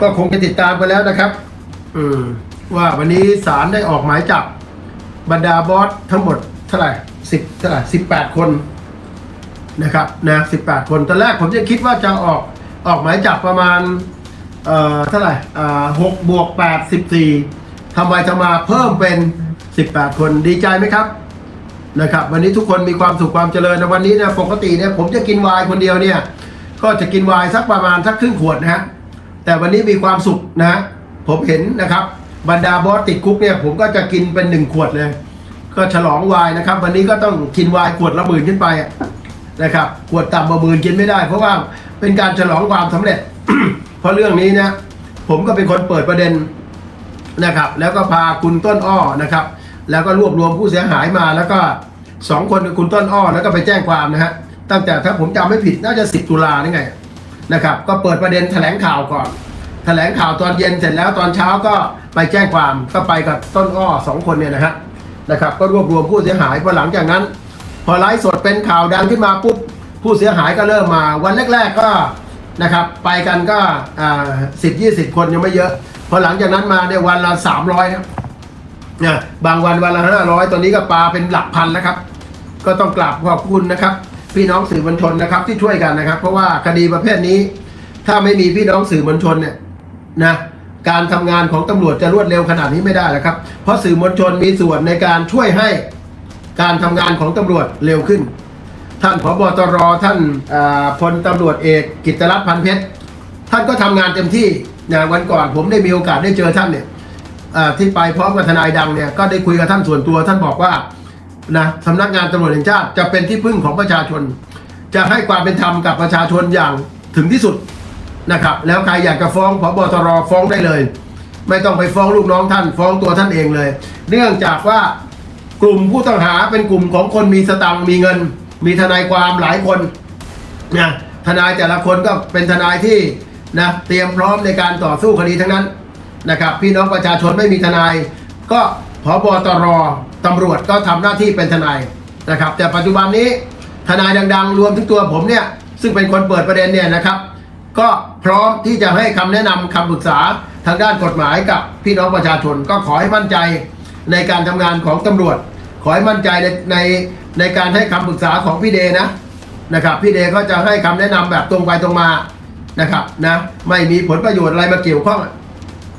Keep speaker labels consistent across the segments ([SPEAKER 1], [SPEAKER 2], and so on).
[SPEAKER 1] ก็คงจะติดตามไปแล้วนะครับอืมว่าวันนี้ศาลได้ออกหมายจับบรรดาบอสทั้งหมดเท่าไหร่สิบเท่าไหร่สิบแปดคนนะครับนะสิบแปดคนตอนแรกผมจะคิดว่าจะออกออกหมายจับประมาณเอ่อเท่าไหร่อ่าหกบวกแปดสิบสี่ทำไมจะมาเพิ่มเป็นสิบแปดคนดีใจไหมครับนะครับ วันนี้ทุกคนมีความสุขความเจริญนะวันนี้เนี่ยปกติเนี่ยผมจะกินไวน์คนเดียวเนี่ย ก็จะกินไวน์สักประมาณสักครึ่งขวดนะฮะ แต่วันนี้มีความสุขนะ ผมเห็นนะครับ บรรดาบอสติดคุกเนี่ย ผมก็จะกินเป็นหนึ่งขวดเลย ก็ฉลองวน์นะครับ วันนี้ก็ต้องกินวน์ขวดละหมื่นขึ้นไปนะครับขวดต่ำกว่าหมื่นกินไม่ได้ เพราะว่าเป็นการฉลองความสำเร็จ เพราะเรื่องนี้นะผมก็เป็นคนเปิดประเด็นนะครับ แล้วก็พาคุณต้นอ้อนะครับ แล้วก็รวบรวมผู้เสียหายมาแล้วก็สองคนคือคุณต้นอ้อแล้วก็ไปแจ้งความนะฮะตั้งแต่ถ้าผมจำไม่ผิดน่าจะสิบตุลานี่ไง นะครับ ก็เปิดประเด็นแถลงข่าวก่อน แถลงข่าวตอนเย็นเสร็จแล้วตอนเช้าก็ไปแจ้งความก็ไปกับต้นอ้อสองคนเนี่ยนะฮะนะครับ ก็รวบรวมผู้เสียหายพอหลังจากนั้น พอไลฟ์สดเป็นข่าวดังขึ้นมาปุ๊บผู้เสียหายก็เริ่มมาวันแรก ๆก็นะครับไปกันก็สิบยี่สิบคนยังไม่เยอะ พอหลังจากนั้นมาเนี่ยวันละสามร้อยนะเนี่ยบางวันวันละห้าร้อยตอนนี้ก็ปลาเป็นหลักพันแล้วครับ ก็ต้องกราบขอบคุณนะครับ พี่น้องสื่อมวลชนนะครับ ที่ช่วยกันนะครับ เพราะว่าคดีประเภทนี้ ถ้าไม่มีพี่น้องสื่อมวลชนเนี่ยนะการทำงานของตำรวจจะรวดเร็วขนาดนี้ไม่ได้แล้วครับ เพราะสื่อมวลชนมีส่วนในการช่วยให้การทำงานของตำรวจเร็วขึ้น ท่านผบตรท่านพลตำรวจเอกกิตรัตน์พันเพชรท่านก็ทำงานเต็มที่นะวันก่อนผมได้มีโอกาสได้เจอท่านเนี่ยที่ไปพร้อมกับทนายดังเนี่ยก็ได้คุยกับท่านส่วนตัวท่านบอกว่า นะสำนักงานตำรวจแห่งชาติจะเป็นที่พึ่งของประชาชน จะให้ความเป็นธรรมกับประชาชนอย่างถึงที่สุดนะครับ แล้วใครอยากจะฟ้องพบตรฟ้องได้เลย ไม่ต้องไปฟ้องลูกน้องท่าน ฟ้องตัวท่านเองเลย เนื่องจากว่ากลุ่มผู้ต้องหาเป็นกลุ่มของคนมีสตังค์มีเงิน มีทนายความหลายคนนะทนายแต่ละคนก็เป็นทนายที่นะเตรียมพร้อมในการต่อสู้คดีทั้งนั้นนะครับ พี่น้องประชาชนไม่มีทนาย ก็พบตร ตำรวจก็ทำหน้าที่เป็นทนายนะครับ แต่ปัจจุบันนี้ทนายดัง ๆ รวมถึงตัวผมเนี่ยซึ่งเป็นคนเปิดประเด็นเนี่ยนะครับ ก็พร้อมที่จะให้คำแนะนำคำปรึกษาทางด้านกฎหมายกับพี่น้องประชาชน ก็ขอให้มั่นใจในการทำงานของตำรวจ ขอให้มั่นใจในในในการให้คำปรึกษาของพี่เดนะนะครับพี่เดก็จะให้คำแนะนำแบบตรงไปตรงมานะครับนะไม่มีผลประโยชน์อะไรมาเกี่ยวข้อง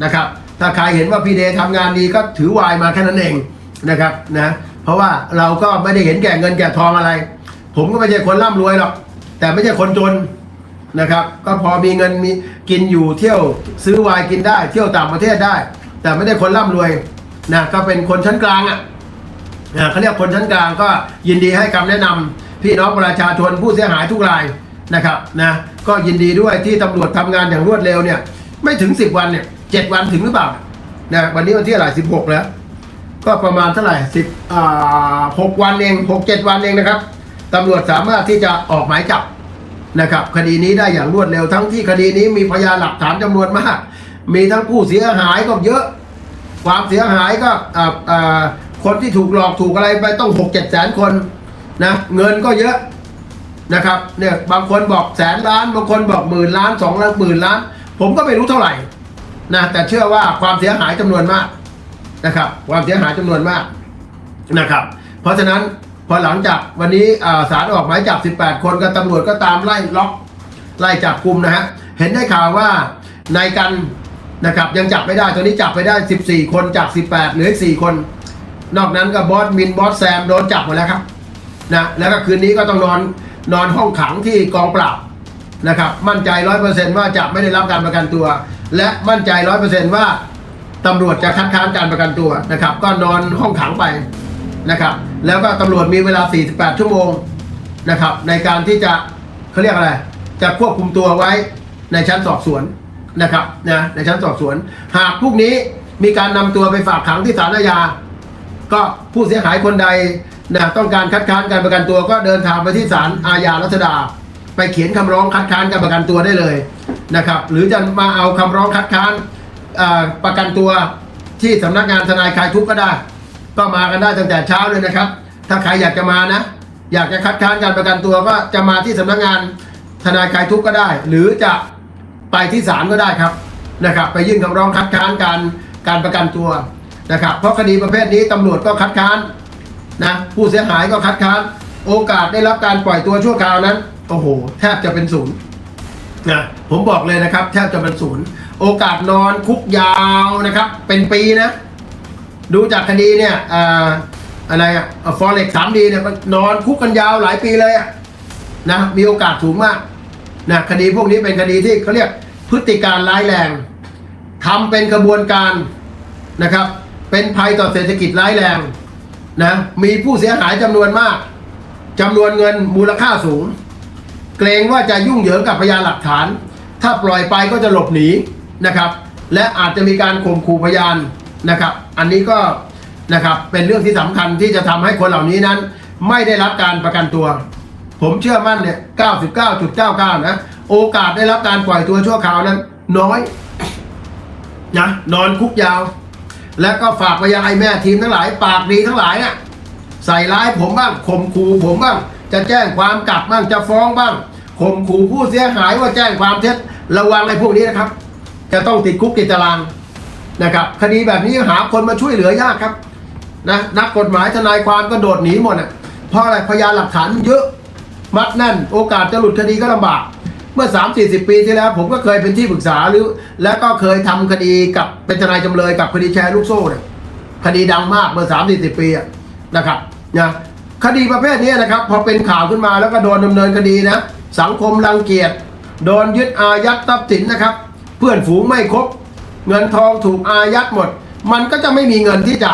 [SPEAKER 1] นะครับ ถ้าใครเห็นว่าพี่เดทำงานดีก็ถือวายมาแค่นั้นเอง นะครับนะเพราะว่าเราก็ไม่ได้เห็นแก่เงินแก่ทองอะไร ผมก็ไม่ใช่คนร่ำรวยหรอก แต่ไม่ใช่คนจนนะครับ ก็พอมีเงินมีกินอยู่เที่ยวซื้อไวน์กินได้ เที่ยวต่างประเทศได้ แต่ไม่ได้คนร่ำรวยนะก็เป็นคนชั้นกลางอะนะเขาเรียกคนชั้นกลางก็ยินดีให้คำแนะนำพี่น้องประชาชนผู้เสียหายทุกรายนะครับนะก็ยินดีด้วยที่ตำรวจทำงานอย่างรวดเร็วเนี่ยไม่ถึง 10 วันเนี่ยเจ็ดวันถึงหรือเปล่านะวันนี้วันที่อะไรสิบหกแล้ว ก็ประมาณเท่าไหร่สิบอ่าหกวันเองหกเจ็ดวันเองนะครับตำรวจสามารถที่จะออกหมายจับนะครับ คดีนี้ได้อย่างรวดเร็วทั้งที่คดีนี้มีพยานหลักฐานจำนวนมาก มีทั้งผู้เสียหายก็เยอะ ความเสียหายก็อ่าอ่าคนที่ถูกหลอกถูกอะไรไปต้องหกเจ็ดแสนคนนะเงินก็เยอะนะครับเนี่ยบางคนบอกแสนล้านบางคนบอกหมื่นล้านสองล้านหมื่นล้าน ผมก็ไม่รู้เท่าไหร่นะแต่เชื่อว่าความเสียหายจำนวนมาก นะครับ ความเสียหายจำนวนมากนะครับ เพราะฉะนั้นพอหลังจากวันนี้อ่าศาลออกหมายจับ 18 คนก็ตำรวจก็ตามไล่ล็อกไล่จับกลุ่มนะฮะ เห็นได้ข่าวว่านายกันนะครับยังจับไม่ได้ตอนนี้จับไปได้ 14 คนจาก 18 เหลือ 4 คน นอกนั้นก็บอสมินบอสแซมโดนจับหมดแล้วครับนะแล้วก็คืนนี้ก็ต้องนอนนอนห้องขังที่กองปราบนะครับ มั่นใจร้อยเปอร์เซนต์ว่าจะไม่ได้รับการประกันตัว และมั่นใจร้อยเปอร์เซนต์ว่า ตำรวจจะคัดค้านการประกันตัวนะครับ ก็นอนห้องขังไปนะครับ แล้วก็ตำรวจมีเวลา 48 ชั่วโมงนะครับ ในการที่จะเขาเรียกอะไร จะควบคุมตัวไว้ในชั้นสอบสวนนะครับนะในชั้นสอบสวน หากพรุ่งนี้มีการนำตัวไปฝากขังที่ศาลอาญาก็ผู้เสียหายคนใดนะต้องการคัดค้านการประกันตัวก็เดินทางไปที่ศาลอาญารัชดา ไปเขียนคำร้องคัดค้านการประกันตัวได้เลยนะครับ หรือจะมาเอาคำร้องคัดค้าน ประกันตัวที่สำนักงานทนายคลายทุกข์ก็ได้ ก็มากันได้ตั้งแต่เช้าเลยนะครับ ถ้าใครอยากจะมานะ อยากจะคัดค้านการประกันตัวก็จะมาที่สำนักงานทนายคลายทุกข์ก็ได้ หรือจะไปที่ศาลก็ได้ครับนะครับ ไปยื่นคำร้องคัดค้านการการประกันตัวนะครับ เพราะคดีประเภทนี้ตำรวจก็คัดค้านนะผู้เสียหายก็คัดค้าน โอกาสได้รับการปล่อยตัวชั่วคราวนั้นโอ้โห แทบจะเป็นศูนย์นะผมบอกเลยนะครับ แทบจะเป็นศูนย์ โอกาสนอนคุกยาวนะครับ เป็นปีนะ ดูจากคดีเนี่ยออะไรอะฟอเร็กสามดีเนี่ยมันนอนคุกกันยาวหลายปีเลยอะนะมีโอกาสสูงมากนะคดีพวกนี้เป็นคดีที่เขาเรียกพฤติการร้ายแรงทำเป็นกระบวนการนะครับ เป็นภัยต่อเศรษฐกิจร้ายแรงนะมีผู้เสียหายจำนวนมากจำนวนเงินมูลค่าสูง เกรงว่าจะยุ่งเหยิงกับพยานหลักฐาน ถ้าปล่อยไปก็จะหลบหนี นะครับ และอาจจะมีการข่มขู่พยานนะครับ อันนี้ก็นะครับเป็นเรื่องที่สำคัญที่จะทำให้คนเหล่านี้นั้น ไม่ได้รับการประกันตัว ผมเชื่อมั่นเนี่ย99.99 นะ โอกาสได้รับการปล่อยตัวชั่วคราวนั้น น้อยนะนอนคุกยาว และก็ฝากไปยังไอแม่ทีมทั้งหลาย ปากดีทั้งหลายน่ะใส่ร้ายผมบ้างข่มขู่ผมบ้าง จะแจ้งความกลับบ้างจะฟ้องบ้างข่มขู่ผู้เสียหายว่าแจ้งความเท็จระวังไอ้พวกนี้นะครับ จะต้องติดคุกติดตารางนะครับคดีแบบนี้หาคนมาช่วยเหลือยากครับนะนักกฎหมายทนายความก็โดดหนีหมดอะเพราะอะไรพยานหลักฐานเยอะมัดแน่น โอกาสจะหลุดคดีก็ลำบาก เมื่อ 3 4 0 ปีที่แล้ว ผมก็เคยเป็นที่ปรึกษาหรือ แล้วก็เคยทำคดีกับเป็นทนายจำเลยกับคดีแชร์ลูกโซ่เนี่ยคดีดังมากเมื่อสามสี่สิบปีอะนะครับนะคดีประเภทนี้นะครับ พอเป็นข่าวขึ้นมาแล้วก็โดนดำเนินคดีนะ สังคมรังเกียจโดนยึดอายัดทรัพย์สินนะครับ เพื่อนฝูงไม่ครบ เงินทองถูกอายัดหมด มันก็จะไม่มีเงินที่จะ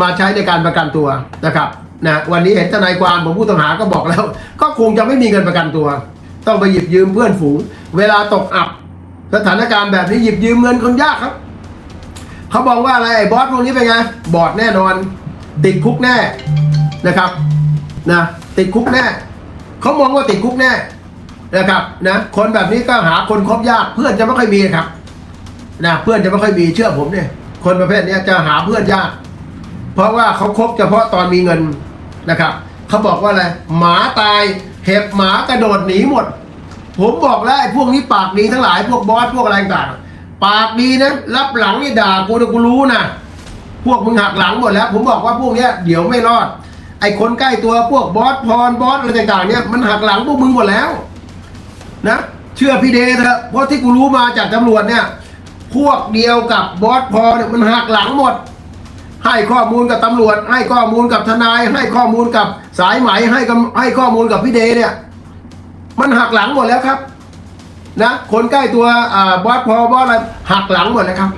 [SPEAKER 1] มาใช้ในการประกันตัวนะครับนะวันนี้เห็นทนายความผมผู้ต้องหาก็บอกแล้ว ก็คงจะไม่มีเงินประกันตัว ต้องไปหยิบยืมเพื่อนฝูง เวลาตกอับ สถานการณ์แบบนี้หยิบยืมเงินคนยากครับเขาบอกว่าอะไรไอ้บอสพวกนี้เป็นไงบอดแน่นอนติดคุกแน่นะครับนะติดคุกแน่เขามองว่าติดคุกแน่ นะครับนะคนแบบนี้ก็หาคนคบยากเพื่อนจะไม่ค่อยมีครับนะเพื่อนจะไม่ค่อยมีเชื่อผมเนี่ย คนประเภทนี้จะหาเพื่อนยาก เพราะว่าเขาคบเฉพาะตอนมีเงินนะครับเขาบอกว่าอะไรหมาตายเห็บหมากระโดดหนีหมด ผมบอกแล้วไอ้พวกนี้ปากดีทั้งหลายพวกบอสพวกอะไรต่างๆปากดีนะรับหลังนี่ด่ากูนะกูรู้นะพวกมึงหักหลังหมดแล้ว ผมบอกว่าพวกเนี้ยเดี๋ยวไม่รอด ไอ้คนใกล้ตัวพวกบอสพรบอสอะไรต่างๆเนี่ยมันหักหลังพวกมึงหมดแล้ว นะ เชื่อพี่เดชเถอะเพราะที่กูรู้มาจากตำรวจเนี่ย พวกเดียวกับบอสพอเนี่ยมันหักหลังหมด ให้ข้อมูลกับตำรวจ ให้ข้อมูลกับทนาย ให้ข้อมูลกับสายไหมให้กับให้ข้อมูลกับพี่เดเนี่ย มันหักหลังหมดแล้วครับนะคนใกล้ตัวอบอสพอบอสอะไรหักหลังหมดแล้วครับ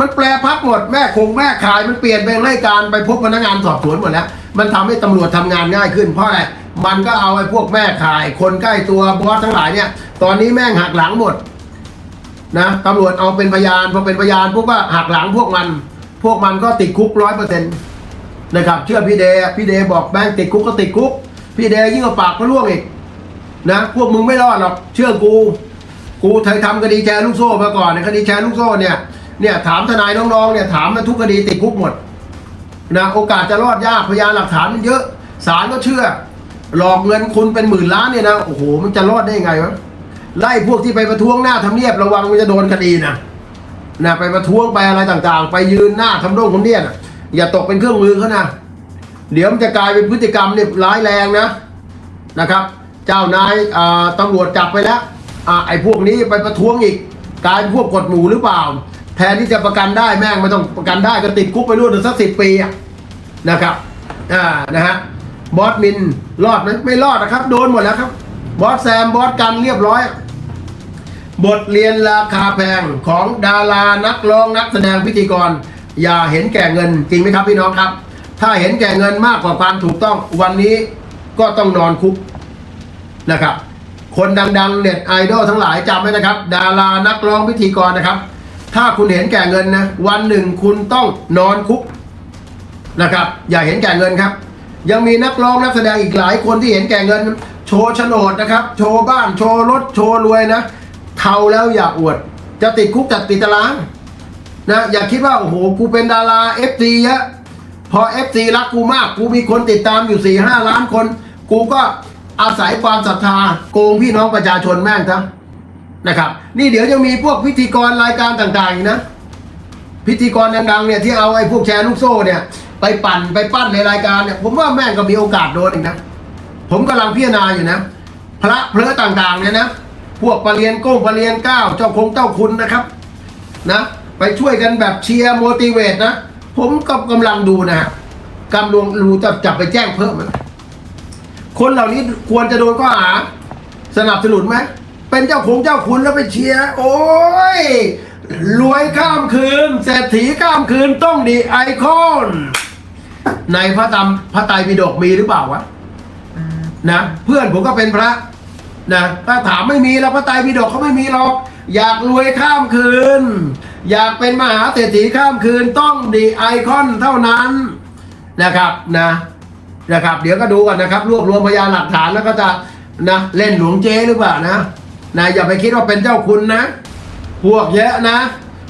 [SPEAKER 1] มันแปลพักหมดแม่คงแม่ขายมันเปลี่ยนไปให้การไปพบพนักงานสอบสวนหมดแล้ว มันทำให้ตำรวจทำงานง่ายขึ้นเพราะอะไร มันก็เอาไอ้พวกแม่ขาย คนใกล้ตัวบอสทั้งหลายเนี่ย ตอนนี้แม่งหักหลังหมดนะตำรวจเอาเป็นพยานพอเป็นพยานพวกก็หักหลังพวกมัน พวกมันก็ติดคุกร้อยเปอร์เซ็นต์นะครับ เชื่อพี่เดย์พี่เดย์บอกแม่งติดคุกก็ติดคุก พี่เดย์ยิ่งกว่าปากพระล่วงอีกนะพวกมึงไม่รอดหรอกเชื่อกู กูเคยทำคดีแชร์ลูกโซ่มาก่อนในคดีแชร์ลูกโซ่เนี่ยเนี่ยถามทนายน้องๆเนี่ยถามมาทุกคดีติดคุกหมดนะโอกาสจะรอดยากพยานหลักฐานมันเยอะศาลก็เชื่อ หลอกเงินคุณเป็นหมื่นล้านเนี่ยนะโอ้โหมันจะรอดได้ยังไงวะไล่พวกที่ไปประท้วงหน้าทำเนียบระวังมันจะโดนคดีนะนะไปประท้วงไปอะไรต่างๆ ไปยืนหน้าทำโรงทำเนียบอะอย่าตกเป็นเครื่องมือเขานะเดี๋ยวมันจะกลายเป็นพฤติกรรมเนี่ยร้ายแรงนะนะครับ เจ้านายอ่าตำรวจจับไปแล้วอไอ้พวกนี้ไปประท้วงอีกกลายเป็นพวกกดหมูหรือเปล่า แทนที่จะประกันได้แม่งไม่ต้องประกันได้ก็ติดคุกไปรุ่นสักสิบปีนะครับอ่านะฮะบอสมิน รอดไหมไม่รอดนะครับ โดนหมดแล้วครับ บอสแซมบอสกันเรียบร้อย บทเรียนราคาแพงของดารานักร้องนักแสดงพิธีกร อย่าเห็นแก่เงินจริงไหมครับพี่น้องครับ ถ้าเห็นแก่เงินมากกว่าความถูกต้องวันนี้ก็ต้องนอนคุกนะครับ คนดังๆเน็ตไอดอลทั้งหลายจำไว้นะครับ ดารานักร้องพิธีกรนะครับ ถ้าคุณเห็นแก่เงินนะวันหนึ่งคุณต้องนอนคุกนะครับ อย่าเห็นแก่เงินครับ ยังมีนักร้องนักแสดงอีกหลายคนที่เห็นแก่เงิน โชว์โฉนดนะครับ โชว์บ้าน โชว์รถ โชว์รวยนะเทาแล้วอย่าอวด จะติดคุกจัดติดตารางนะอย่าคิดว่าโอ้โหกูเป็นดาราเอฟซีเยอะพอเอฟซีรักกูมาก กูมีคนติดตามอยู่สี่ห้าล้านคน กูก็อาศัยความศรัทธาโกงพี่น้องประชาชนแม่งทั้งนะครับ นี่เดี๋ยวจะมีพวกพิธีกรรายการต่างๆอีกนะ พิธีกรดังๆเนี่ยที่เอาไอ้พวกแชร์ลูกโซ่เนี่ย ไปปั่นไปปั้นในรายการเนี่ยผมว่าแม่งก็มีโอกาสโดนอีกนะ ผมกำลังพิจารณาอยู่นะ พระเพลอต่างๆเนี่ยนะ พวกปรเรียนโก้งปรเรียนเก้าเจ้าคงเจ้าคุณนะครับ นะ ไปช่วยกันแบบเชียร์โมติเวตนะ ผมก็กำลังดูนะกำลังดูจะจับไปแจ้งเพิ่มนะคนเหล่านี้ควรจะโดนข้อหา สนับสนุนไหมเป็นเจ้าคงเจ้าคุณแล้วไปเชียร์โอ้ยรวยข้ามคืนเศรษฐีข้ามคืนต้องดีไอคอน ในพระธรรมพระไตรปิฎกมีหรือเปล่าวะนะเพื่อนผมก็เป็นพระนะถ้าถามไม่มีแล้วพระไตรปิฎกเขาไม่มีหรอกอยากรวยข้ามคืน อยากเป็นมหาเศรษฐีข้ามคืนต้องดีไอคอนเท่านั้นนะครับนะนะครับ เดี๋ยวก็ดูกันนะครับ รวบรวมพยานหลักฐานแล้วก็จะนะเล่นหลวงเจหรือเปล่านะนะอย่าไปคิดว่าเป็นเจ้าคุณนะ พวกเยอะนะ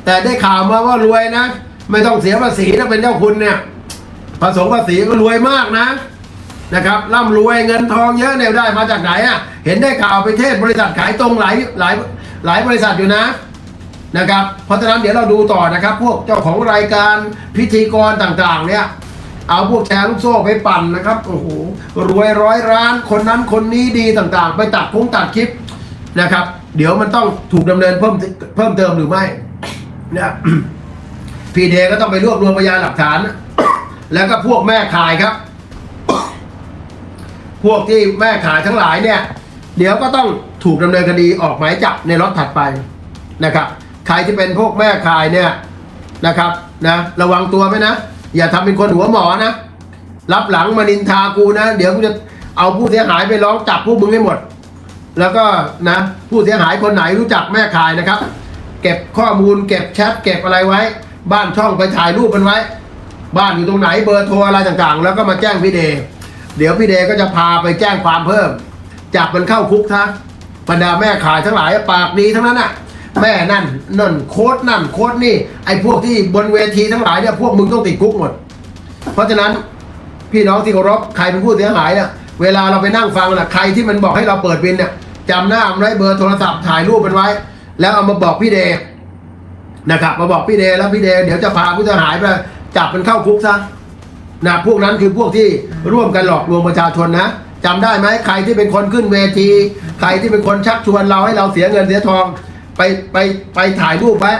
[SPEAKER 1] แต่ได้ข่าวมาว่ารวยนะ ไม่ต้องเสียภาษีถ้าเป็นเจ้าคุณเนี่ย ผสมภาษีก็รวยมากนะนะครับร่ำรวยเงินทองเยอะเนี่ยได้มาจากไหนอะเห็นได้ข่าวไปเทศบริษัทขายตรงหลายหลายหลายบริษัทอยู่นะนะครับเพราะฉะนั้นเดี๋ยวเราดูต่อนะครับ พวกเจ้าของรายการพิธีกรต่างๆ เนี่ย เอาพวกแชร์ลูกโซ่ไปปั่นนะครับโอ้โหรวยร้อยร้านคนนั้นคนนี้ดีต่างๆ ไปตัดพุงตัดคลิปนะครับ เดี๋ยวมันต้องถูกดำเนินเพิ่มเพิ่มเติมหรือไม่เนี่ยพีเดก็ต้องไปรวบรวมพยานหลักฐาน แล้วก็พวกแม่ขายครับ พวกที่แม่ขายทั้งหลายเนี่ย เดี๋ยวก็ต้องถูกดำเนินคดีออกหมายจับในล็อตถัดไปนะครับใครที่เป็นพวกแม่ขายเนี่ยนะครับนะระวังตัวไว้นะ อย่าทำเป็นคนหัวหมอนะ รับหลังมานินทากูนะ เดี๋ยวกูจะเอาผู้เสียหายไปร้องจับพวกมึงให้หมด แล้วก็นะผู้เสียหายคนไหนรู้จักแม่ขายนะครับ เก็บข้อมูลเก็บแชทเก็บอะไรไว้ บ้านช่องไปถ่ายรูปมันไว้ บ้านอยู่ตรงไหนเบอร์โทรอะไรต่างๆ แล้วก็มาแจ้งพี่เดย์เดี๋ยวพี่เดย์ก็จะพาไปแจ้งความเพิ่ม จับมันเข้าคุกซะบรรดาแม่ขายทั้งหลายปากดีทั้งนั้นน่ะแม่นั่นนั่นโค้ดนั่นโค้ดนี่ไอ้พวกที่บนเวทีทั้งหลายเนี่ยพวกมึงต้องติดคุกหมด เพราะฉะนั้นพี่น้องที่เคารพใครเป็นผู้เสียหายเนี่ยเวลาเราไปนั่งฟังน่ะใครที่มันบอกให้เราเปิดบินเนี่ยจำหน้ามันไว้เบอร์โทรศัพท์ถ่ายรูปมันไว้ แล้วเอามาบอกพี่เดนะครับมาบอกพี่เดแล้วพี่เดเดี๋ยวจะพาผู้เสียหายไป จับมันเข้าคุกซะนะพวกนั้นคือพวกที่ร่วมกันหลอกลวงประชาชนนะจำได้ไหมใครที่เป็นคนขึ้นเวที ใครที่เป็นคนชักชวนเราให้เราเสียเงินเสียทอง ไปไปไปถ่ายรูปไว้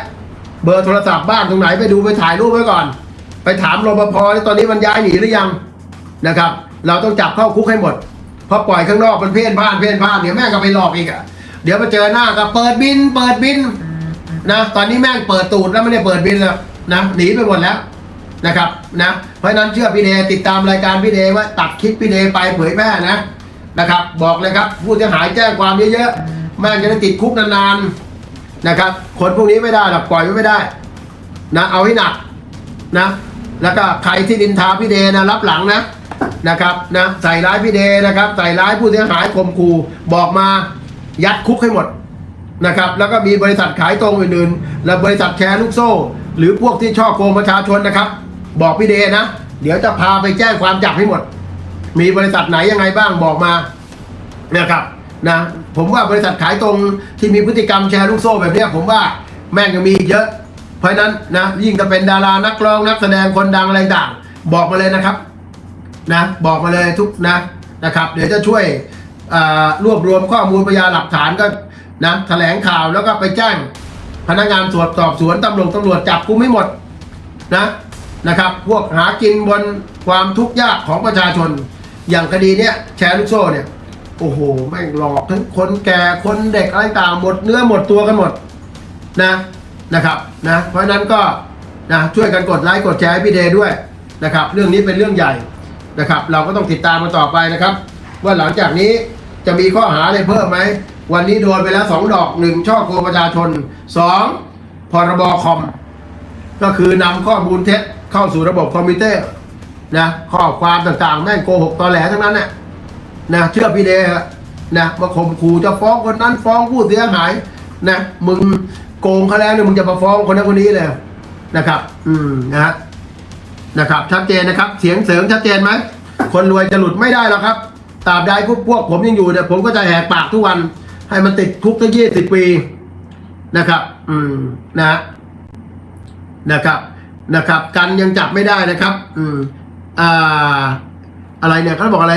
[SPEAKER 1] เบอร์โทรศัพท์บ้านตรงไหนไปดูไปถ่ายรูปไว้ก่อน ไปถามรปภที่ตอนนี้มันย้ายหนีหรือยังนะครับ เราต้องจับเข้าคุกให้หมดเพราะปล่อยข้างนอกมันเพ่นพ่านเพ่นพ่านเดี๋ยวแม่งก็ไปหลอกอีกอะเดี๋ยวมาเจอหน้าก็เปิดบิน เปิดบินนะตอนนี้แม่งเปิดตูดแล้วไม่ได้เปิดบินแล้วนะหนีไปหมดแล้ว นะครับนะเพราะนั้นเชื่อพี่เดติดตามรายการพี่เดว่าตัดคลิปพี่เดไปเผยแพร่นะนะครับ บอกเลยครับผู้เสียหายแจ้งความเยอะๆแม่งจะได้ติดคุกนานๆนะครับ คนพวกนี้ไม่ได้หรอกปล่อยไว้ไม่ได้นะเอาให้หนักนะแล้วก็ใครที่ดินทาพี่เดนะรับหลังนะนะครับนะใส่ร้ายพี่เดนะครับใส่ร้ายผู้เสียหายข่มขู่บอกมายัดคุกให้หมดนะครับแล้วก็มีบริษัทขายตรงอื่นๆและบริษัทแชร์ลูกโซ่ หรือพวกที่ช่อโกงประชาชนนะครับ บอกพี่เดนะ เดี๋ยวจะพาไปแจ้งความจับให้หมด มีบริษัทไหนยังไงบ้างบอกมานะครับนะผมว่าบริษัทขายตรงที่มีพฤติกรรมแชร์ลูกโซ่แบบนี้ผมว่าแม่งยังมีอีกเยอะ เพราะนั้นนะยิ่งจะเป็นดารานักร้องนักแสดงคนดังอะไรต่างบอกมาเลยนะครับนะบอกมาเลยทุกนะนะครับ เดี๋ยวจะช่วยรวบรวมข้อมูลพยานหลักฐานก็นะแถลงข่าวแล้วก็ไปแจ้งพนักงานสอบสอบสวนตำรวจตำรวจจับกุมไม่หมดนะ นะครับ พวกหากินบนความทุกข์ยากของประชาชน อย่างคดีเนี้ยแชร์ลูกโซ่เนี่ยโอ้โหแม่งหลอกทั้งคนแก่คนเด็กอะไรต่างหมดเนื้อหมดตัวกันหมดนะนะครับนะเพราะนั้นก็นะช่วยกันกดไลค์กดแชร์ให้พี่เดย์ด้วยนะครับ เรื่องนี้เป็นเรื่องใหญ่นะครับ เราก็ต้องติดตามกันต่อไปนะครับ ว่าหลังจากนี้จะมีข้อหาอะไรเพิ่มไหมวันนี้โดนไปแล้วสองดอกหนึ่งช่อโกงประชาชนสองพรบคอม ก็คือนำข้อมูลเท็จ เข้าสู่ระบบคอมพิวเตอร์นะข้อความต่างๆ แม่งโกหกตอแหลทั้งนั้นน่ะนะเชื่อพี่เดชนะมาข่มขู่จะฟ้องคนนั้นฟ้องผู้เสียหายนะมึงโกงเขาแล้วเนี่ยมึงจะมาฟ้องคนนั้นคนนี้เลยนะครับ อืมนะฮะนะครับ ชัดเจนนะครับ เสียงเสริมชัดเจนไหมคนรวยจะหลุดไม่ได้หรอกครับตราบใดพวกพวกผมยังอยู่เนี่ยผมก็จะแหกปากทุกวัน ให้มันติดคุกตั้งยี่สิบปีนะครับ อืมนะนะครับ นะครับ กันยังจับไม่ได้นะครับ อืมอ่า อะไรเนี่ยเขาบอกอะไร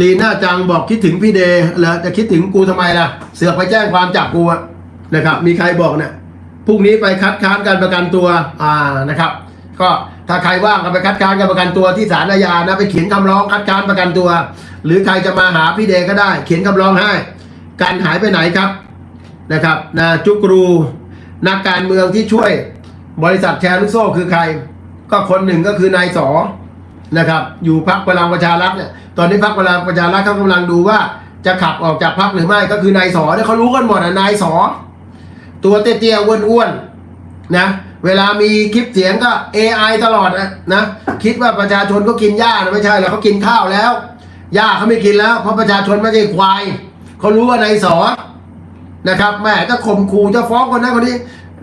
[SPEAKER 1] ลีน่าจังบอกคิดถึงพี่เดย์แล้วจะคิดถึงกูทำไมล่ะ เสือกไปแจ้งความจับกูอะนะครับ มีใครบอกเนี่ยพรุ่งนี้ไปคัดค้านการประกันตัว อ่านะครับ ก็ถ้าใครว่างก็ไปคัดค้านการประกันตัวที่ศาลอาญานะไปเขียนคำร้องคัดค้านประกันตัว หรือใครจะมาหาพี่เดย์ก็ได้ เขียนคำร้องให้ การหายไปไหนครับนะครับนะจุกรูนักการเมืองที่ช่วย บริษัทแชร์ลูกโซ่คือใคร ก็คนหนึ่งก็คือนายสอนะครับ อยู่พักพลังประชารัฐเนี่ยตอนนี้พักพลังประชารัฐเขากำลังดูว่าจะขับออกจากพักหรือไม่ก็คือนายสอเนี่ยเขารู้กันหมดอะนายสอตัวเตี้ยๆอ้วนๆนะเวลามีคลิปเสียงก็ AI ตลอดนะนะคิดว่าประชาชนก็กินหญ้านะไม่ใช่หรอกเขากินข้าวแล้วหญ้าเขาไม่กินแล้ว เพราะประชาชนไม่ใช่ควายเขารู้ว่านายสอนะครับแม่จะข่มขู่จะฟ้องคนนั้นคนนี้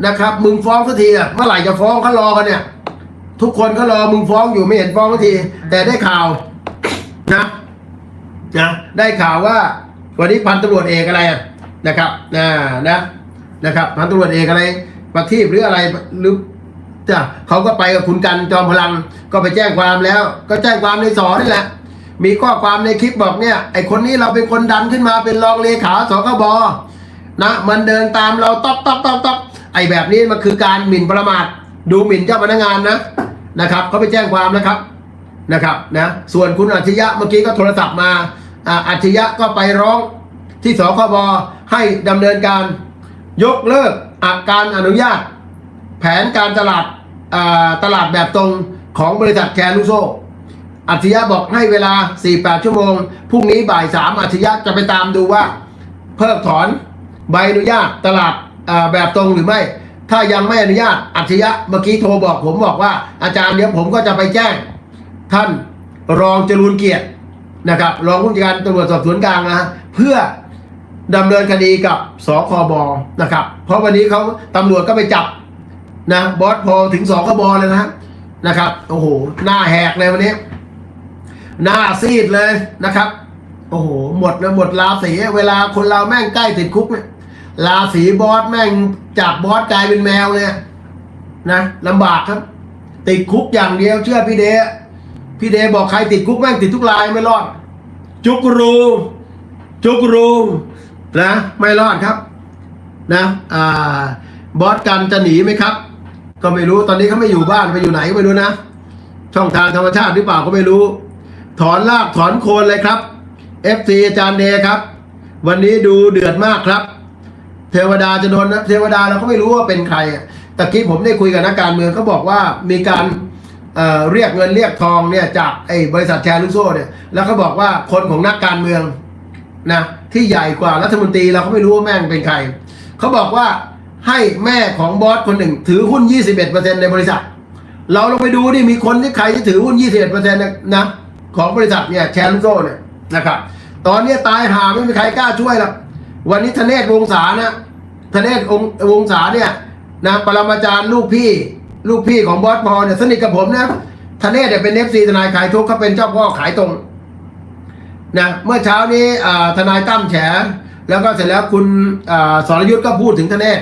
[SPEAKER 1] นะครับ มึงฟ้องสักทีอะเมื่อไหร่จะฟ้องเขารอกันเนี่ย ทุกคนก็รอมึงฟ้องอยู่ไม่เห็นฟ้องสักที แต่ได้ข่าวนะนะได้ข่าวว่า วันนี้พันตำรวจเอกอะไรอะนะครับนะนะนะครับพันตำรวจเอกอะไรประทีปหรืออะไรหรือจ้ะเขาก็ไปกับคุณกันจอมพลังก็ไปแจ้งความแล้ว ก็แจ้งความในสอนี่แหละ มีข้อความในคลิปบอกเนี่ยไอคนนี้เราเป็นคนดันขึ้นมาเป็นรองเลขาสคบนะมันเดินตามเราต๊อกต๊อกต๊อกต๊อก ไอ้แบบนี้มันคือการหมิ่นประมาทดูหมิ่นเจ้าพนักงานนะนะครับเขาไปแจ้งความนะครับนะครับนะส่วนคุณอัจฉริยะเมื่อกี้ก็โทรศัพท์มาอาัจฉริยะก็ไปร้องที่สคบให้ดำเนินการยกเลิกอาการอนุญาต แผนการตลาดตลาดแบบตรงของบริษัทแชร์ลูกโซ่อัจฉริยะบอกให้เวลา 48 ชั่วโมงพรุ่งนี้บ่าย 3 อัจฉริยะจะไปตามดูว่า เพิกถอนใบอนุญาตตลาด แบบตรงหรือไม่ ถ้ายังไม่อนุญาตอัจฉริยะเมื่อกี้โทรบอกผมบอกว่า อาจารย์เดี๋ยวผมก็จะไปแจ้ง ท่านรองจรูนเกียรตินะครับ รองผู้จัดการตำรวจสอบสวนกลางนะฮะเพื่อดำเนินคดีกับสคบนะครับ เพราะวันนี้เขาตำรวจก็ไปจับนะบอสพอถึงสองกบอเลยนะนะครับโอ้โหหน้าแหกเลยวันนี้ หน้าซีดเลยนะครับ โอ้โหหมดเลยหมดราศีเวลาคนเราแม่งใกล้ติดคุกเนี่ย ราศีบอสแม่งจากบอสกลายเป็นแมวเลยนะลำบากครับ ติดคุกอย่างเดียวเชื่อพี่เดพี่เดบอกใครติดคุกแม่งติดทุกรายไม่รอด จุกรูจุกรูนะไม่รอดครับนะอ่าบอสกันจะหนีไหมครับ ก็ไม่รู้ตอนนี้เขาไม่อยู่บ้านไปอยู่ไหนก็ไม่รู้นะ ช่องทางธรรมชาติหรือเปล่าก็ไม่รู้ ถอนรากถอนโคนเลยครับ FC อาจารย์เดครับ วันนี้ดูเดือดมากครับ เทวดาจะโดนนะเทวดาเราก็ไม่รู้ว่าเป็นใครอะตะกี้ผมได้คุยกับนักการเมืองเขาบอกว่ามีการเเรียกเงินเรียกทองเนี่ยจากไอ้บริษัทแชร์ลูกโซ่เนี่ยแล้วเขาบอกว่าคนของนักการเมืองนะที่ใหญ่กว่ารัฐมนตรีเราก็ไม่รู้ว่าแม่งเป็นใครเขาบอกว่าให้แม่ของบอสคนหนึ่ง ถือหุ้น 21%ในบริษัท เราลองไปดูดิมีคนที่ใครที่ถือหุ้น 21%นะนะของบริษัทเนี่ยแชร์ลูกโซ่เนี่ยนะครับตอนนี้ตายหาไม่มีใครกล้าช่วยหรอกวันนี้ธเนศวงศานะ ธเนศองวงศาเนี่ยนะปรมาจารย์ลูกพี่ ลูกพี่ของบอสพอเนี่ยสนิทกับผมนะธเนศเนี่ยเป็นเอฟซีทนายขายทุกเขาเป็นเจ้าพ่อขายตรงนะเมื่อเช้านี้ทนายตั้มแฉแล้วก็เสร็จแล้วคุณสรยุทธ์ก็พูดถึงทเนศ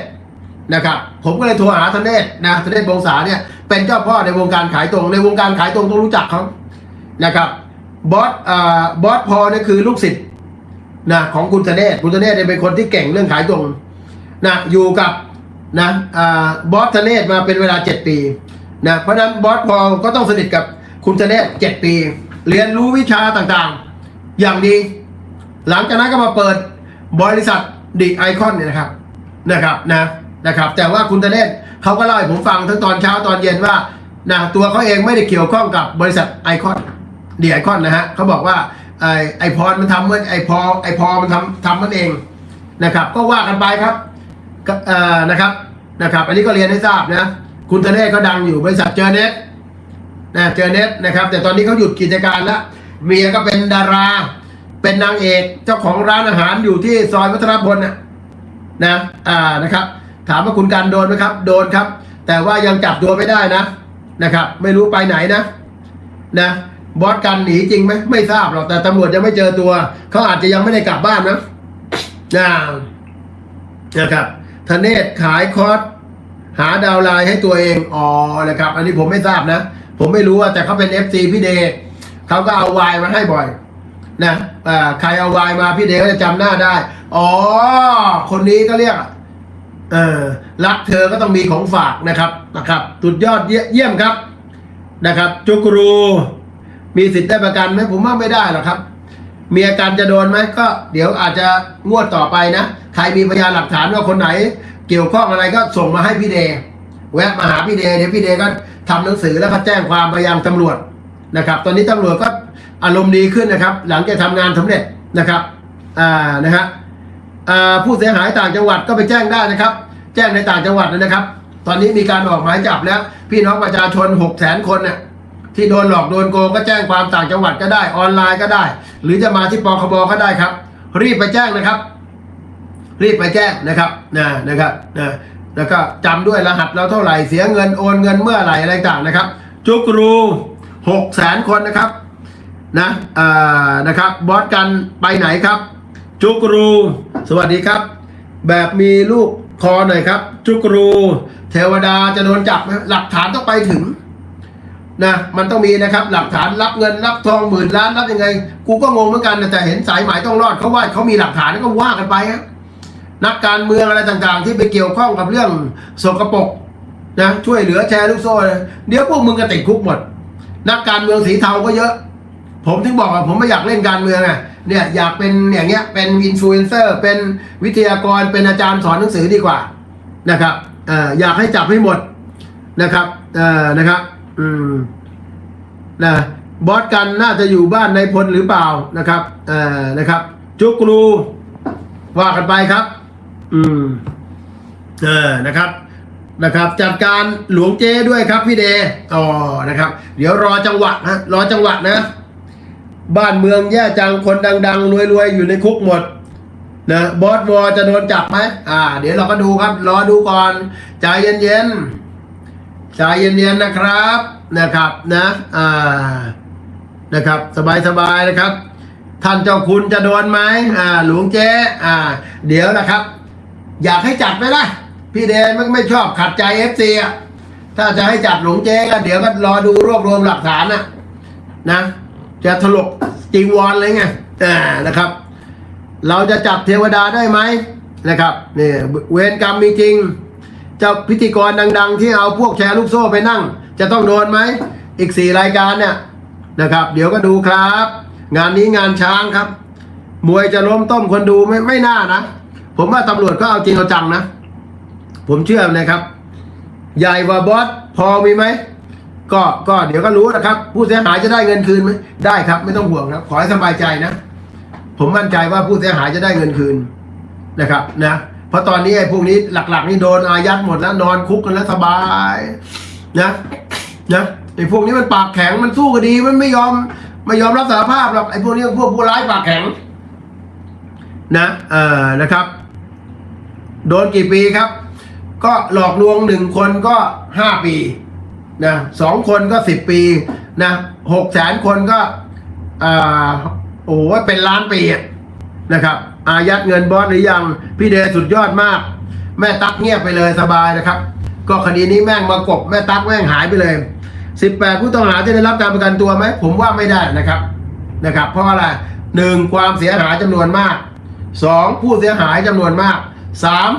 [SPEAKER 1] นะครับ ผมก็เลยโทรหาทเนศนะทเนศวงศาเนี่ยเป็นเจ้าพ่อในวงการขายตรง ในวงการขายตรงต้องรู้จักเขานะครับบอสบอสพอเนี่ยคือลูกศิษย์นะของคุณทเนศคุณทเนศเนี่ยเป็นคนที่เก่งเรื่องขายตรง นะอยู่กับนะอบอสทเนศมาเป็นเวลาเจ็ดปีนะเพราะนั้นบอสพอก็ต้องสนิทกับคุณทเนศเจ็ดปี เรียนรู้วิชาต่างๆ อย่างดี หลังจากนั้นก็มาเปิดบริษัทดิไอคอนเนี่ยนะครับนะครับนะนะครับ แต่ว่าคุณธเนศเขาก็เล่าให้ผมฟังทั้งตอนเช้าตอนเย็นว่านะตัวเขาเองไม่ได้เกี่ยวข้องกับบริษัทไอคอนดิไอคอนนะฮะเขาบอกว่าไอไอพรมันทำมันไอพอไอพอมันทำทำมันเองนะครับ ก็ว่ากันไปครับ นะครับนะครับอันนี้ก็เรียนให้ทราบนะคุณธเนศเขาดังอยู่บริษัทเจอเน็ตนะเจอเน็ตนะครับ แต่ตอนนี้เขาหยุดกิจการแล้วเมียก็เป็นดารา เป็นนางเอกเจ้าของร้านอาหารอยู่ที่ซอยวัฒนพลนะนะอ่านะครับ ถามว่าคุณการโดนไหมครับ โดนครับ แต่ว่ายังจับตัวไม่ได้นะนะครับ ไม่รู้ไปไหนนะนะบอสกันหนีจริงไหมไม่ทราบหรอกแต่ตำรวจยังไม่เจอตัวเขาอาจจะยังไม่ได้กลับบ้านนะนะนะครับ ธเนศขายคอร์สหาดาวไลน์ให้ตัวเอง อ๋อนะครับ อันนี้ผมไม่ทราบนะ ผมไม่รู้ว่าแต่เขาเป็น FC พี่เดย์เขาก็เอาวายมาให้บ่อย นะอ่ใครเอาวายมาพี่เดย์ก็จะจำหน้าได้ อ๋อ คนนี้ก็เรียกเออรักเธอก็ต้องมีของฝากนะครับนะครับสุดยอดเยี่ยเยี่ยมครับ นะครับ จุกรู มีสิทธิ์ได้ประกันไหมผมว่าไม่ได้หรอกครับ มีอาการจะโดนไหมก็เดี๋ยวอาจจะงวดต่อไปนะ ใครมีพยานหลักฐานว่าคนไหน เกี่ยวข้องอะไรก็ส่งมาให้พี่เดย์แวะมาหาพี่เดย์เดี๋ยวพี่เดย์ก็ทำหนังสือแล้วก็แจ้งความไปยังตำรวจนะครับ ตอนนี้ตำรวจก็อารมณ์ดีขึ้นนะครับ หลังจากทำงานสำเร็จนะครับอ่านะฮะอ่าผู้เสียหายต่างจังหวัดก็ไปแจ้งได้นะครับ แจ้งในต่างจังหวัดนะครับ ตอนนี้มีการออกหมายจับแล้ว พี่น้องประชาชนหกแสนคนเนี่ย ที่โดนหลอกโดนโกงก็แจ้งความต่างจังหวัดก็ได้ออนไลน์ก็ได้ หรือจะมาที่ปคบก็ได้ครับ รีบไปแจ้งนะครับ รีบไปแจ้งนะครับนะนะครับนะแล้วก็จำด้วยรหัสเราเท่าไหร่เสียเงินโอนเงินเมื่อไหร่อะไรต่างนะครับ จุกรูหกแสนคนนะครับนะอ่านะครับบอสกันไปไหนครับ จุกรู สวัสดีครับ แบบมีลูกคอหน่อยครับ จุกรู เทวดาจะโดนจับหลักฐานต้องไปถึง นะมันต้องมีนะครับหลักฐานรับเงินรับทองหมื่นล้านรับยังไง กูก็งงเหมือนกันแต่เห็นสายหมายต้องรอดเขาว่าเขามีหลักฐานก็ว่ากันไปฮะนักการเมืองอะไรต่างๆ ที่ไปเกี่ยวข้องกับเรื่องสกปรกนะช่วยเหลือแชร์ลูกโซ่เดี๋ยวพวกมึงก็ติดคุกหมด นักการเมืองสีเทาก็เยอะ ผมถึงบอกว่าผมไม่อยากเล่นการเมืองไงเนี่ยอยากเป็นอย่างเงี้ยเป็นอินฟลูเอนเซอร์เป็นวิทยากรเป็นอาจารย์สอนหนังสือดีกว่านะครับเอ่ออยากให้จับให้หมดนะครับเอ่อนะครับ อืมนะบอสกันน่าจะอยู่บ้านในพลหรือเปล่านะครับเอ่อนะครับ จุกรูว่ากันไปครับ อืม เออนะครับ นะครับ จัดการหลวงเจ้ด้วยครับพี่เดอ๋อนะครับ เดี๋ยวรอจังหวะนะรอจังหวะนะ บ้านเมืองแย่จังคนดัง ๆ รวยๆอยู่ในคุกหมดนะบอสวอจะโดนจับไหมอ่า เดี๋ยวเราก็ดูครับ รอดูก่อน ใจเย็นๆ ใจเย็นๆนะครับนะครับนะอ่านะครับ สบายๆนะครับ ท่านเจ้าคุณจะโดนไหมอ่า หลวงเจ๊อ่า เดี๋ยวนะครับ อยากให้จัดไหมล่ะ พี่เดนไม่ไม่ชอบขัดใจเอฟซีอะถ้าจะให้จัดหลวงเจ๊ก็เดี๋ยวก็รอดูรวบรวมหลักฐานนะนะ จะถลกจีวรเลยไงอ่านะครับ เราจะจับเทวดาได้ไหมนะครับเนี่ยเวรกรรมมีจริง จ้าพิธีกรดัง ๆ ที่เอาพวกแชร์ลูกโซ่ไปนั่ง จะต้องโดนไหม อีกสี่รายการเนี่ยนะครับ เดี๋ยวก็ดูครับ งานนี้งานช้างครับ มวยจะล้มต้มคนดูไม่ไม่น่านะ ผมว่าตำรวจก็เอาจริงเอาจังนะ ผมเชื่อนะครับ ใหญ่ว่าบอสพอมีไหมก็ก็เดี๋ยวก็รู้นะครับ ผู้เสียหายจะได้เงินคืนไหมได้ครับ ไม่ต้องห่วงครับ ขอให้สบายใจนะ ผมมั่นใจว่าผู้เสียหายจะได้เงินคืนนะครับนะ เพราะตอนนี้ไอ้พวกนี้หลัก ๆ นี่โดนอายัดหมดแล้วนอนคุกกันแล้วสบายนะนะไอ้พวกนี้มันปากแข็งมันสู้คดีมันไม่ยอมไม่ยอมรับสารภาพหรอกไอ้พวกนี้พวกผู้ร้ายปากแข็ง นะเออนะครับ โดนกี่ปีครับ ก็หลอกลวงหนึ่งคนก็ห้าปีนะสองคนก็สิบปีนะหกแสนคนก็อ่าโอ้โหเป็นล้านปีนะครับ อายัดเงินบอสหรือยังพี่เดชสุดยอดมาก แม่ตั๊กเงียบไปเลยสบายนะครับ ก็คดีนี้แม่งมากบแม่ตั๊กแม่งหายไปเลยสิบแปดผู้ต้องหาจะได้รับการประกันตัวไหมผมว่าไม่ได้นะครับนะครับ เพราะอะไรหนึ่งความเสียหายจำนวนมากสองผู้เสียหายจำนวนมากสาม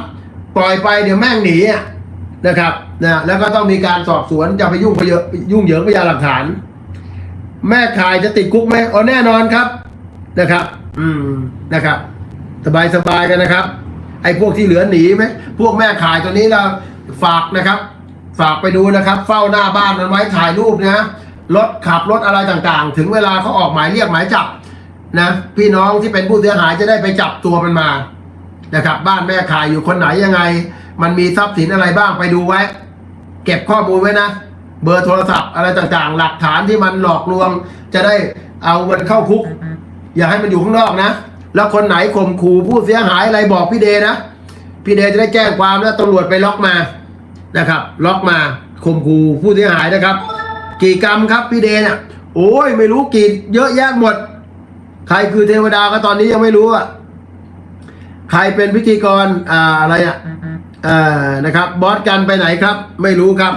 [SPEAKER 1] ปล่อยไปเดี๋ยวแม่งหนีนะครับนะแล้วก็ต้องมีการสอบสวนจะไปยุ่งไปเยอะยุ่งเหยิงพยานหลักฐาน แม่ขายจะติดคุกไหมอ๋อแน่นอนครับนะครับ อืมนะครับ สบายสบายกันนะครับ ไอ้พวกที่เหลือหนีไหมพวกแม่ขายตัวนี้เราฝากนะครับ ฝากไปดูนะครับ เฝ้าหน้าบ้านมันไว้ถ่ายรูปนะรถขับรถอะไรต่างๆ ถึงเวลาเขาออกหมายเรียกหมายจับนะพี่น้องที่เป็นผู้เสียหายจะได้ไปจับตัวมันมานะครับ บ้านแม่ขายอยู่คนไหนยังไง มันมีทรัพย์สินอะไรบ้างไปดูไว้ เก็บข้อมูลไว้นะ เบอร์โทรศัพท์อะไรต่างๆ หลักฐานที่มันหลอกลวง จะได้เอามันเข้าคุก อย่าให้มันอยู่ข้างนอกนะ แล้วคนไหนข่มขู่ผู้เสียหายอะไรบอกพี่เดนะ พี่เดจะได้แจ้งความแล้วตำรวจไปล็อกมานะครับ ล็อกมาข่มขู่ผู้เสียหายนะครับ กี่กรรมครับพี่เดเนี่ยโอ้ยไม่รู้กี่เยอะแยะหมด ใครคือเทวดาก็ตอนนี้ยังไม่รู้อะใครเป็นพิธีกรอ่าอะไรอะอ่านะครับ บอสกันไปไหนครับ ไม่รู้ครับ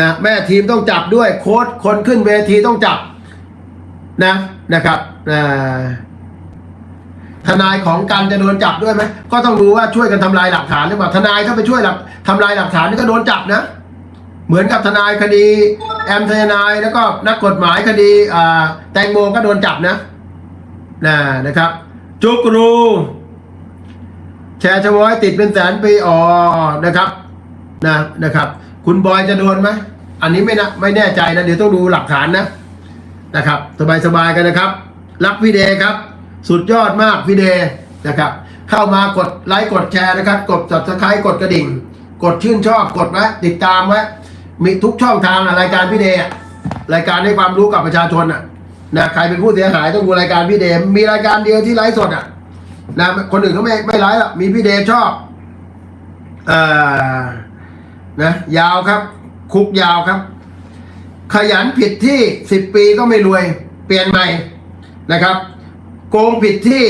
[SPEAKER 1] นะแม่ทีมต้องจับด้วยโค้ชคนขึ้นเวทีต้องจับนะนะครับอ่า ทนายของกันจะโดนจับด้วยไหมก็ต้องรู้ว่าช่วยกันทำลายหลักฐานหรือเปล่าทนายถ้าไปช่วยหลักทำลายหลักฐานนี่ก็โดนจับนะ เหมือนกับทนายคดี แอมทนายแล้วก็นักกฎหมายคดีแตงโมก็โดนจับนะนะนะครับ จุกรู แชร์ชวอยติดเป็นแสนปีอ๋อนะครับนะนะครับ คุณบอยจะโดนไหมอันนี้ไม่นะไม่แน่ใจนะ เดี๋ยวต้องดูหลักฐานนะนะครับ สบายๆกันนะครับ รักพี่เดครับ สุดยอดมากพี่เดนะครับ เข้ามากดไลค์กดแชร์นะครับ กด subscribe กดกระดิ่ง กดชื่นชอบกดไว้ติดตามไว้มีทุกช่องทางรายการพี่เดรายการให้ความรู้กับประชาชนอะนะใครเป็นผู้เสียหายต้องดูรายการพี่เดมีรายการเดียวที่ไลฟ์สดอะนะคนอื่นเขาไม่ไม่ไลฟ์หรอกมีพี่เดชอบเอ่อนะยาวครับ คุกยาวครับ ขยันผิดที่สิบปีก็ไม่รวย เปลี่ยนใหม่นะครับ โกงผิดที่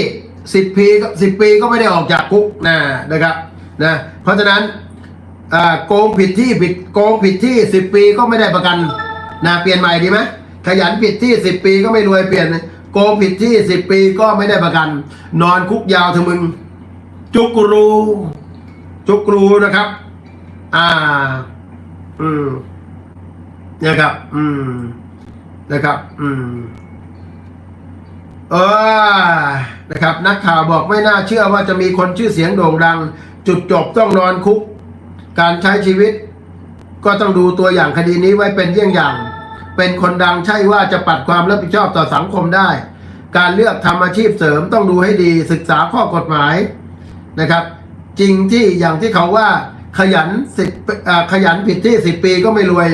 [SPEAKER 1] สิบปีก็สิบปีก็ไม่ได้ออกจากคุกนะนะครับนะเพราะฉะนั้นโกงผิดที่ผิดโกงผิดที่สิบปีก็ไม่ได้ประกันนะเปลี่ยนใหม่ดีไหมขยันผิดที่สิบปีก็ไม่รวยเปลี่ยนโกงผิดที่สิบปีก็ไม่ได้ประกัน นอนคุกยาวเถอะมึง จุกรู จุกรูนะครับ อ่า อืมนะครับ อืมนะครับ อืม เออนะครับนักข่าวบอกไม่น่าเชื่อว่าจะมีคนชื่อเสียงโด่งดัง จุดจบต้องนอนคุก การใช้ชีวิต ก็ต้องดูตัวอย่างคดีนี้ไว้เป็นเยี่ยงอย่าง เป็นคนดังใช่ว่าจะปัดความรับผิดชอบต่อสังคมได้ การเลือกทำอาชีพเสริมต้องดูให้ดีศึกษาข้อกฎหมายนะครับ จริงที่อย่างที่เขาว่าขยันสิบขยันผิดที่สิบปีก็ไม่รวย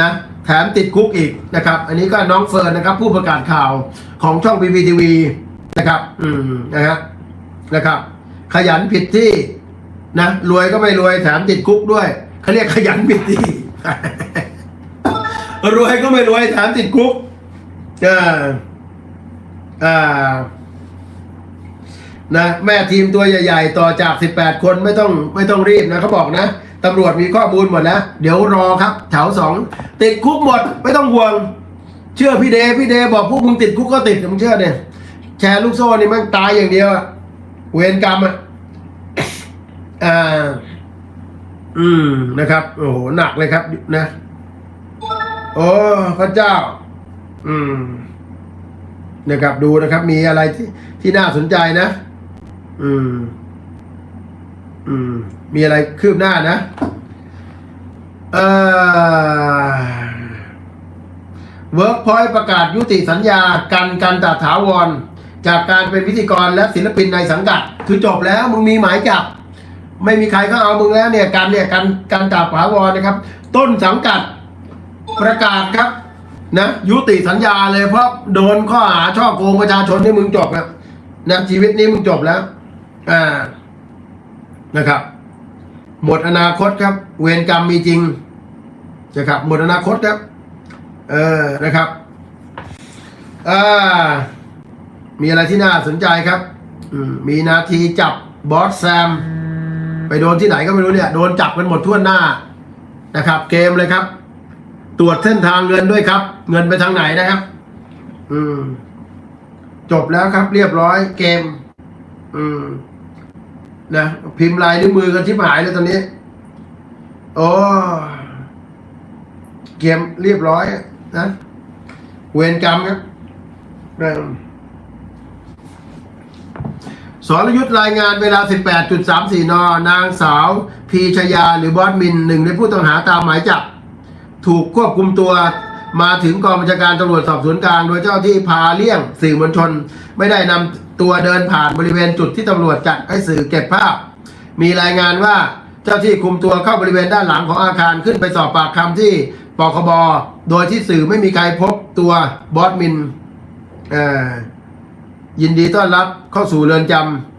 [SPEAKER 1] นะ แถมติดคุกอีกนะครับ อันนี้ก็น้องเฟิร์นนะครับ ผู้ประกาศข่าวของช่อง BBTV นะครับ อืมนะฮะนะครับ ขยันผิดที่นะรวยก็ไม่รวยแถมติดคุกด้วยเขาเรียกขยันผิดที่ รวยก็ไม่รวยแถมติดคุกเอออ่านะแม่ทีมตัวใหญ่ ๆ ต่อจาก 18 คนไม่ต้องไม่ต้องรีบนะเขาบอกนะ ตำรวจมีข้อมูลหมดแล้ว เดี๋ยวรอครับแถวสองติดคุกหมดไม่ต้องห่วง เชื่อพี่เดพี่เดบอกพวกมึงติดคุกก็ติดมึงเชื่อเนี่ยแชร์ลูกโซ่นี่มันตายอย่างเดียวอะเวรกรรมอะอ่าอืมนะครับ โอ้โหหนักเลยครับนะ โอ้พระเจ้า อืมนะครับดูนะครับ มีอะไรที่ที่น่าสนใจนะ อืม อืม มีอะไรคืบหน้านะเอ่อเวิร์กพอยต์ประกาศยุติสัญญากันกันตาถาวร จากการเป็นพิธีกรและศิลปินในสังกัด คือจบแล้วมึงมีหมายจับ ไม่มีใครเขาเอามึงแล้วเนี่ยกันเนี่ยกันกันตาถาวรนะครับ ต้นสังกัดประกาศครับนะยุติสัญญาเลยเพราะโดนข้อหาช่อโกงประชาชนนี่มึงจบแล้วนะชีวิตนี้มึงจบแล้ว อ่า นะครับ หมดอนาคตครับ เวรกรรมมีจริงนะครับหมดอนาคตครับ เออนะครับอ่ามีอะไรที่น่าสนใจครับมมีนาทีจับบอสแซม ไปโดนที่ไหนก็ไม่รู้เนี่ย โดนจับกันหมดทั่วหน้านะครับ เกมเลยครับ ตรวจเส้นทางเงินด้วยครับ เงินไปทางไหนนะครับ อืม จบแล้วครับ เรียบร้อยเกม อืม นะพิมพ์ลายนิ้วมือกันที่หายเลยตอนนี้ โอ้เกมเรียบร้อยนะเวรกรรมครับนะสรยุทธ์รายงานเวลา 18.34 น นางสาว พีชยาหรือบอสมินหนึ่งในผู้ต้องหาตามหมายจับ ถูกควบคุมตัวมาถึงกองบัญชาการตำรวจสอบสวนกลาง โดยเจ้าที่พาเลี่ยงสื่อมวลชน ไม่ได้นำ ตัวเดินผ่านบริเวณจุดที่ตำรวจจัดให้สื่อเก็บภาพ มีรายงานว่าเจ้าที่คุมตัวเข้าบริเวณด้านหลังของอาคารขึ้นไปสอบปากคำที่ปคบโดยที่สื่อไม่มีใครพบตัวบอสมินอ่อยินดีต้อนรับเข้าสู่เรือนจำ